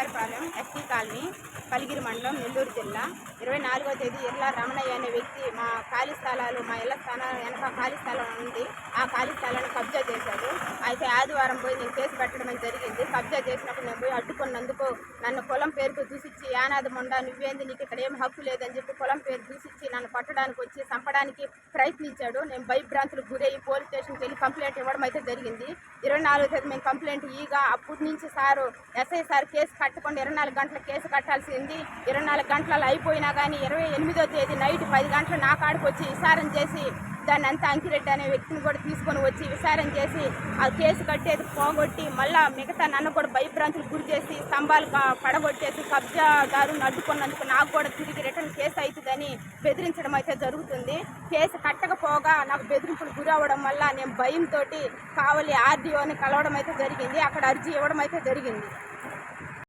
Bangarupalem ST colony Kaligiri మండలం నెల్లూరు జిల్లా. ఇరవై నాలుగో తేదీ ఇర్లా రమణయ్య అనే వ్యక్తి మా ఖాళీ స్థలాలు మా ఇళ్ళ స్థానాలు వెనక ఖాళీ స్థలం ఉంది. ఆ ఖాళీ స్థలాన్ని కబ్జా చేశాడు. అయితే ఆదివారం పోయి నేను కేసు పెట్టడం జరిగింది. కబ్జా చేసినప్పుడు నేను పోయి అడ్డుకున్నందుకు నన్ను పొలం పేరుతో చూసి యానాది మొండ నువ్వేంది నీకు ఇక్కడ ఏం హక్కు లేదని చెప్పి పొలం పేరు దూసిచ్చి నన్ను పట్టడానికి వచ్చి చంపడానికి ప్రయత్నించాడు. నేను భయభ్రాంతులకు గురయ్యి పోలీస్ స్టేషన్కి వెళ్ళి కంప్లైంట్ ఇవ్వడం అయితే జరిగింది. ఇరవై నాలుగు తేదీ మేము కంప్లైంట్ ఈగా అప్పటి నుంచి సారు ఎస్ఐ సార్ కేసు కట్టకుండా ఇరవై నాలుగు గంటల కేసు కట్టాల్సింది. ఇరవై నాలుగు గంటలలో అయిపోయినా కానీ ఇరవై ఎనిమిదో తేదీ నైట్ పది గంటలు నా కాడికి వచ్చి విచారణ చేసి దాన్ని అంతా అంకిరెడ్డి అనే వ్యక్తిని కూడా తీసుకొని వచ్చి విచారణ చేసి ఆ కేసు కట్టేది పోగొట్టి మళ్ళా మిగతా నన్ను కూడా భయభ్రాంతులు గురి చేసి స్తంభాలు పడగొట్టేసి కబ్జాదారుని అడ్డుకున్నందుకు నాకు కూడా తిరిగి రిటర్న్ కేసు అవుతుందని బెదిరించడం అయితే జరుగుతుంది. కేసు కట్టకపోగా నాకు బెదిరింపులు గురి అవ్వడం వల్ల నేను భయంతో కావలి ఆర్డీఓని కలవడం అయితే జరిగింది. అక్కడ అర్జీ ఇవ్వడం అయితే జరిగింది.